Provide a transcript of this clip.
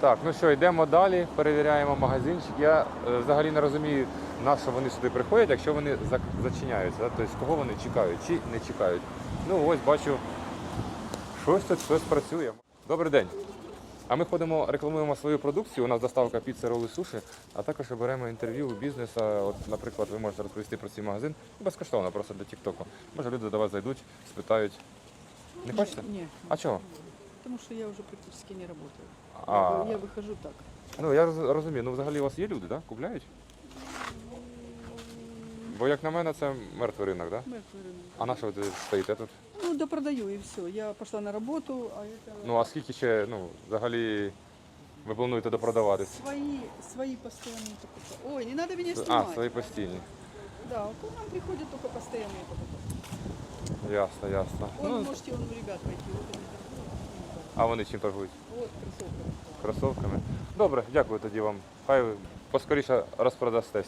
Так, ну що, йдемо далі, перевіряємо магазинчик. Я е, взагалі не розумію, на що вони сюди приходять, якщо вони зачиняються. Да? Тобто кого вони чекають чи не чекають. Ну ось бачу, щось тут щось працює. Добрий день. А ми ходимо, рекламуємо свою продукцію. У нас доставка піци, роли, суші, а також беремо інтерв'ю у бізнесу. От, наприклад, ви можете розповісти про цей магазин безкоштовно, просто для Тіктоку. Може, люди до вас зайдуть, спитають. Не хочете? Нет, А чого? потому что я уже практически не работаю. А, Я выхожу так. ну я роз- розумію. Ну взагалі у вас є люди, да? Купляють? Бо як на мене, це мертвий ринок, да? Мертвый рынок. А на що ви стоїте тут? Ну, да продаю и все. Я пошла на работу, а это Ну а скільки ще, ну, взагалі ви плануєте допродаватись? свои, свои постоянные покупатели. Ой, не надо меня снимать. А, свої постійні. Да, к нам приходят только постоянные покупатели. Ясно, ясно. Вон, Ну, можете вон у ребят пойти. а вони чим торгують? Кросовками. Добре, дякую тоді вам. Хай поскоріше розпродастесь.